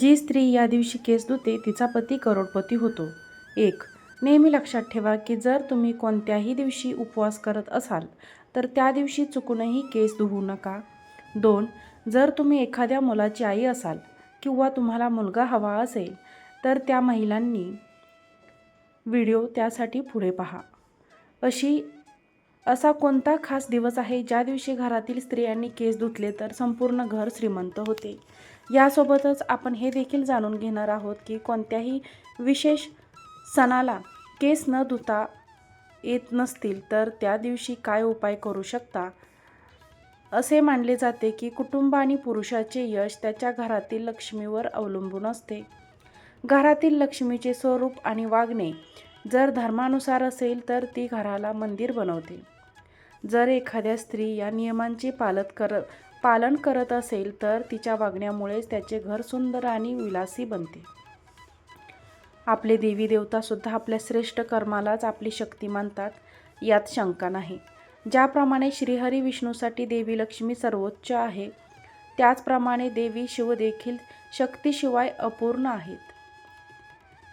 जी स्त्री या दिवशी केस धुते तिचा पती करोडपती होतो. एक नेहमी लक्षात ठेवा की जर तुम्ही कोणत्याही दिवशी उपवास करत असाल तर त्या दिवशी चुकूनही केस धुवू नका. दोन जर तुम्ही एखाद्या मुलाची आई असाल किंवा तुम्हाला मुलगा हवा असेल तर त्या महिलांनी व्हिडिओ त्यासाठी पुढे पहा. अशी असा कोणता खास दिवस आहे ज्या दिवशी घरातील स्त्रियांनी केस धुतले तर संपूर्ण घर श्रीमंत होते? यासोबतच आपण हे देखील जाणून घेणार आहोत की कोणत्याही विशेष सणाला केस न धुता येत नसतील तर त्या दिवशी काय उपाय करू शकता? असे मानले जाते की कुटुंब आणि पुरुषाचे यश त्याच्या घरातील लक्ष्मीवर अवलंबून असते. घरातील लक्ष्मीचे स्वरूप आणि वागणे जर धर्मानुसार असेल तर ती घराला मंदिर बनवते. जर एखाद्या स्त्री या नियमांचे पालन कर पालन करत असेल तर तिच्या वागण्यामुळेच त्याचे घर सुंदर आणि विलासी बनते. आपले देवी देवतासुद्धा आपल्या श्रेष्ठ कर्मालाच आपली शक्ती मानतात यात शंका नाही. ज्याप्रमाणे श्रीहरी विष्णूसाठी देवी लक्ष्मी सर्वोच्च आहे त्याचप्रमाणे देवी शिवदेखील शक्तीशिवाय अपूर्ण आहेत.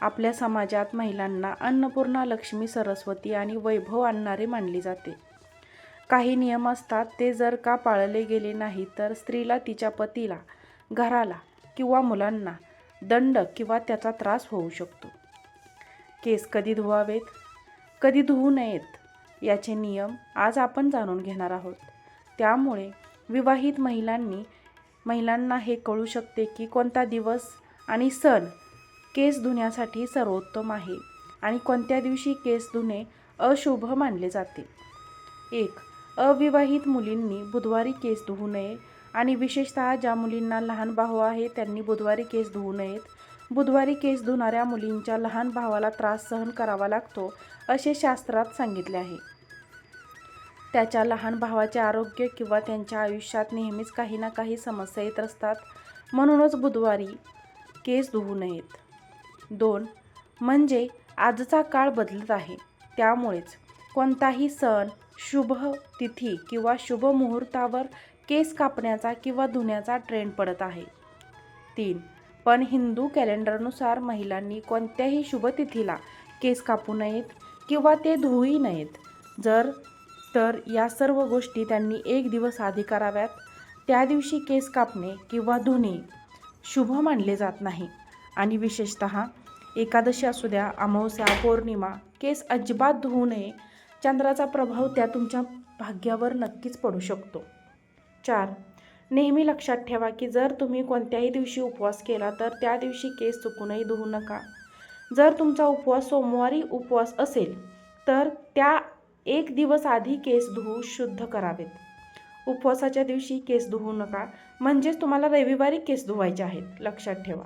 आपल्या समाजात महिलांना अन्नपूर्णा लक्ष्मी सरस्वती आणि वैभव आणणारे मानली जाते. काही नियम असतात ते जर का पाळले गेले नाही तर स्त्रीला तिच्या पतीला घराला किंवा मुलांना दंड किंवा त्याचा त्रास होऊ शकतो. केस कधी धुवावेत कधी धुवू नयेत याचे नियम आज आपण जाणून घेणार आहोत. त्यामुळे विवाहित महिलांनी महिलांना हे कळू शकते की कोणता दिवस आणि सण केस धुण्यासाठी सर्वोत्तम आहे आणि कोणत्या दिवशी केस धुणे अशुभ मानले जाते. एक अविवाहित मुलींनी बुधवारी केस धुवू नये आणि विशेषतः ज्या मुलींना लहान भाऊ आहे त्यांनी बुधवारी केस धुवू नयेत. बुधवारी केस धुणाऱ्या मुलींच्या लहान भावाला त्रास सहन करावा लागतो असे शास्त्रात सांगितले आहे. त्याच्या लहान भावाचे आरोग्य किंवा त्यांच्या आयुष्यात नेहमीच काही ना काही समस्या येत असतात. म्हणूनच बुधवारी केस धुवू नयेत. दोन म्हणजे आजचा काळ बदलत आहे. त्यामुळेच कोणताही सण शुभ तिथी किंवा शुभ मुहूर्तावर केस कापण्याचा किंवा धुण्याचा ट्रेंड पडत आहे. तीन पण हिंदू कॅलेंडरनुसार महिलांनी कोणत्याही शुभतिथीला केस कापू नयेत किंवा ते धुवूही नयेत. जर तर या सर्व गोष्टी त्यांनी एक दिवस आधी कराव्यात. त्या दिवशी केस कापणे किंवा धुणे शुभ मानले जात नाही. आणि विशेषत एकादशी असू द्या अमावस्या पौर्णिमा केस अजिबात धुवू नये चंद्राचा प्रभाव त्या तुमच्या भाग्यावर नक्कीच पडू शकतो. चार. नेहमी लक्षात ठेवा की जर तुम्ही कोणत्याही दिवशी उपवास केला तर त्या दिवशी केस चुकूनही धुवू नका. जर तुमचा उपवास सोमवारी उपवास असेल तर त्या एक दिवस आधी केस धुवू शुद्ध करावेत. उपवासाच्या दिवशी केस धुवू नका म्हणजेच तुम्हाला रविवारी केस धुवायचे आहेत. लक्षात ठेवा.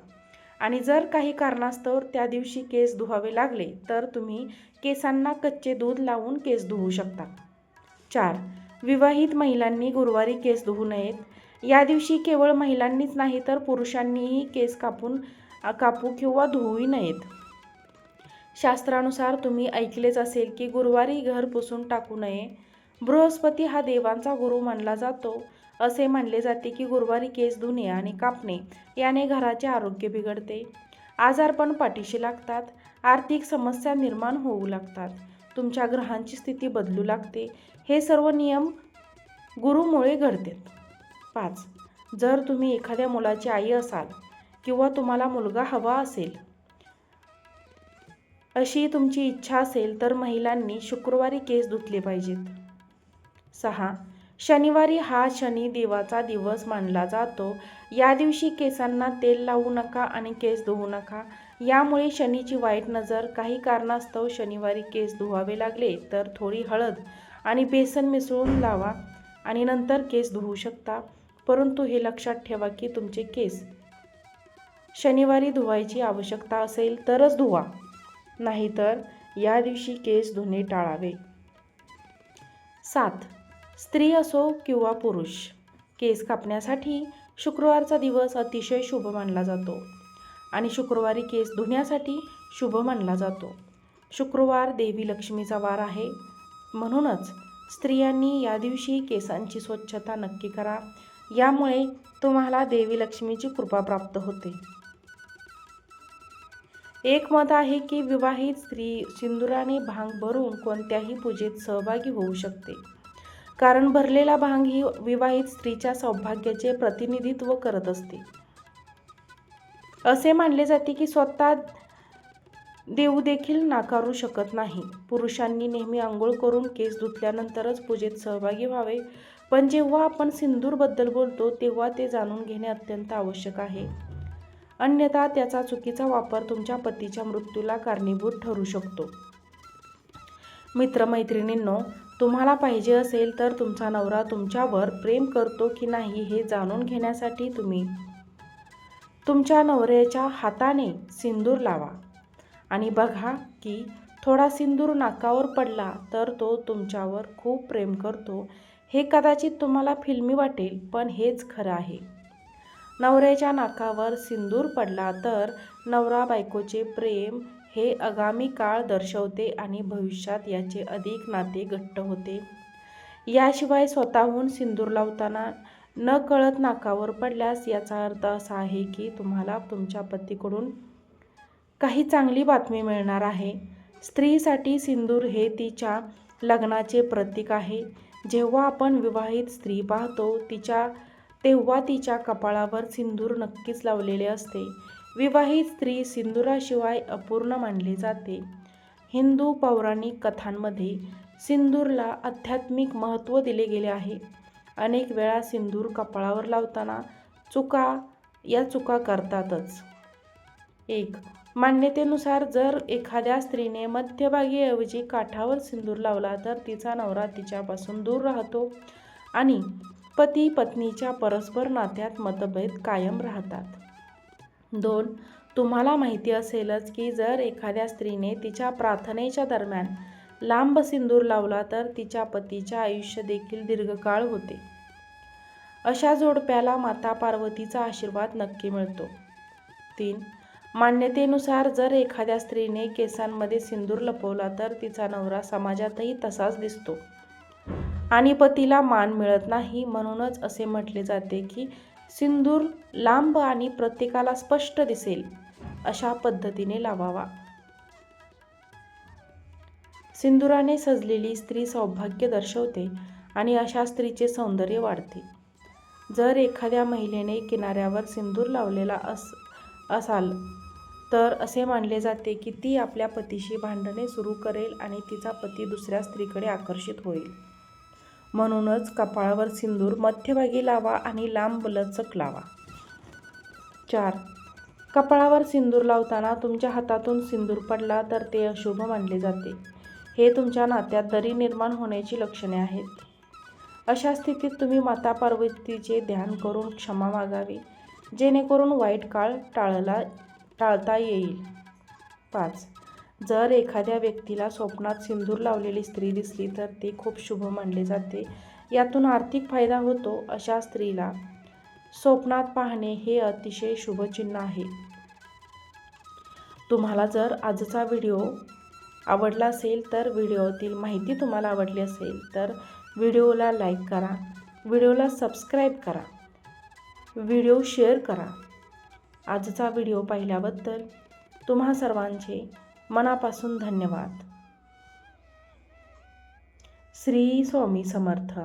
आणि जर काही कारणास्तव त्या दिवशी केस धुवावे लागले तर तुम्ही केसांना कच्चे दूध लावून केस धुवू शकता. चार विवाहित महिलांनी गुरुवारी केस धुवू नयेत. या दिवशी केवळ महिलांनीच नाही तर पुरुषांनीही केस कापून कापू किंवा धुवूही नयेत. शास्त्रानुसार तुम्ही ऐकलेच असेल की गुरुवारी घर पुसून टाकू नये. बृहस्पती हा देवांचा गुरु मानला जातो. असे मानले जाते की गुरुवारी केस धुणे आणि कापणे याने घराचे आरोग्य बिघडते. आजारपण पाठीशी लागतात. आर्थिक समस्या निर्माण होऊ लागतात. तुमच्या ग्रहांची स्थिती बदलू लागते. हे सर्व नियम गुरुमुळे घडतात. पाच. जर तुम्ही एखाद्या मुलाची आई असाल किंवा तुम्हाला मुलगा हवा असेल अशी तुमची इच्छा असेल तर महिलांनी शुक्रवारी केस धुतले पाहिजेत. सहा. शनिवारी हा शनी देवाचा दिवस मानला जातो. या दिवशी केसांना तेल लावू नका आणि केस धुवू नका. यामुळे शनीची वाईट नजर काही कारणास्तव शनिवारी केस धुवावे लागले तर थोडी हळद आणि बेसन मिसळून लावा आणि नंतर केस धुवू शकता. परंतु हे लक्षात ठेवा की तुमचे केस शनिवारी धुवायची आवश्यकता असेल तरच धुवा. नाहीतर या दिवशी केस धुणे टाळावे. सात. स्त्री असो किंवा पुरुष केस कापण्यासाठी शुक्रवारचा दिवस अतिशय शुभ मानला जातो आणि शुक्रवारी केस धुण्यासाठी शुभ मानला जातो. शुक्रवार देवी लक्ष्मीचा वार आहे. म्हणूनच स्त्रियांनी या दिवशी केसांची स्वच्छता नक्की करा. यामुळे तुम्हाला देवी लक्ष्मीची कृपा प्राप्त होते. एक मत आहे की विवाहित स्त्री सिंदुराने भांग भरून कोणत्याही पूजेत सहभागी होऊ शकते. कारण भरलेला भांग ही विवाहित स्त्रीच्या सौभाग्याचे प्रतिनिधित्व करत असते. असे मानले जाते की स्वतः देऊ देखील नाकारू शकत नाही. पुरुषांनी नेहमी आंघोळ करून केस धुतल्यानंतरच पूजेत सहभागी व्हावे. पण जेव्हा आपण सिंदूरबद्दल बोलतो तेव्हा ते जाणून घेणे अत्यंत आवश्यक आहे. अन्यथा त्याचा चुकीचा वापर तुमच्या पतीच्या मृत्यूला कारणीभूत ठरू शकतो. मित्रमैत्रिणींनो तुम्हाला पाहिजे असेल तर तुमचा नवरा तुमच्यावर प्रेम करतो की नाही हे जाणून घेण्यासाठी तुम्ही तुमच्या नवऱ्याच्या हाताने सिंदूर लावा. आणि बघा की थोडा सिंदूर नाकावर पडला तर तो तुमच्यावर खूप प्रेम करतो. हे कदाचित तुम्हाला फिल्मी वाटेल पण हेच खरं आहे. नवऱ्याच्या नाकावर सिंदूर पडला तर नवरा बायकोचे प्रेम हे आगामी काळ दर्शवते आणि भविष्यात याचे अधिक नाते घट्ट होते. याशिवाय स्वतःहून सिंदूर लावताना न कळत नाकावर पडल्यास याचा अर्थ असा आहे की तुम्हाला तुमच्या पतीकडून काही चांगली बातमी मिळणार आहे. स्त्रीसाठी सिंदूर हे तिच्या लग्नाचे प्रतीक आहे. जेव्हा आपण विवाहित स्त्री पाहतो तिच्या तेव्हा तिच्या कपाळावर सिंदूर नक्कीच लावलेले असते. विवाहित स्त्री सिंदुराशिवाय अपूर्ण मानली जाते. हिंदू पौराणिक कथांमध्ये सिंदूरला आध्यात्मिक महत्त्व दिले गेले आहे. अनेक वेळा सिंदूर कपाळावर लावताना चुका या चुका करतातच. एक मान्यतेनुसार जर एखाद्या स्त्रीने मध्यभागीऐवजी काठावर सिंदूर लावला तर तिचा नवरा तिच्यापासून दूर राहतो. आणि पती पत्नीच्या परस्पर नात्यात मतभेद कायम राहतात. दोन तुम्हाला माहिती असेलच की जर एखाद्या स्त्रीने तिच्या प्रार्थनेच्या दरम्यान लांब सिंदूर लावला तर तिच्या पतीचे आयुष्य देखील दीर्घकाळ होते. अशा जोडप्याला माता पार्वतीचा आशीर्वाद नक्की मिळतो. तीन मान्यतेनुसार जर एखाद्या स्त्रीने केसांमध्ये सिंदूर लपवला तर तिचा नवरा समाजातही तसाच दिसतो. आणि पतीला मान मिळत नाही. म्हणूनच असे म्हटले जाते की सिंदूर लांब आणि प्रत्येकाला स्पष्ट दिसेल अशा पद्धतीने लावावा. सिंदुराने सजलेली स्त्री सौभाग्य दर्शवते आणि अशा स्त्रीचे सौंदर्य वाढते. जर एखाद्या महिलेने किनाऱ्यावर सिंदूर लावलेला अस असाल तर असे मानले जाते की ती आपल्या पतीशी भांडणे सुरू करेल आणि तिचा पती दुसऱ्या स्त्रीकडे आकर्षित होईल. म्हणूनच कपाळावर सिंदूर मध्यभागी लावा आणि लांब लचक लावा. चार. कपाळावर सिंदूर लावताना तुमच्या हातातून सिंदूर पडला तर ते अशुभ मानले जाते. हे तुमच्या नात्यात दरी निर्माण होण्याची लक्षणे आहेत. अशा स्थितीत तुम्ही माता पार्वतीचे ध्यान करून क्षमा मागावी जेणेकरून वाईट काळ टाळला टाळता येईल. पाच. जर एखाद्या व्यक्तीला स्वप्नात सिंदूर लावलेली स्त्री दिसली तर ते खूप शुभ मानले जाते. यातून आर्थिक फायदा होतो अशा स्त्रीला. स्वप्नात पाहणे हे अतिशय शुभचिन्ह आहे. तुम्हाला जर आजचा व्हिडिओ आवडला असेल तर व्हिडिओतील माहिती तुम्हाला आवडली असेल तर व्हिडिओला लाईक करा. व्हिडिओला सबस्क्राईब करा. व्हिडिओ शेअर करा. आजचा व्हिडिओ पाहिल्याबद्दल तुम्हा सर्वांचे मनापासून धन्यवाद. श्री स्वामी समर्थ.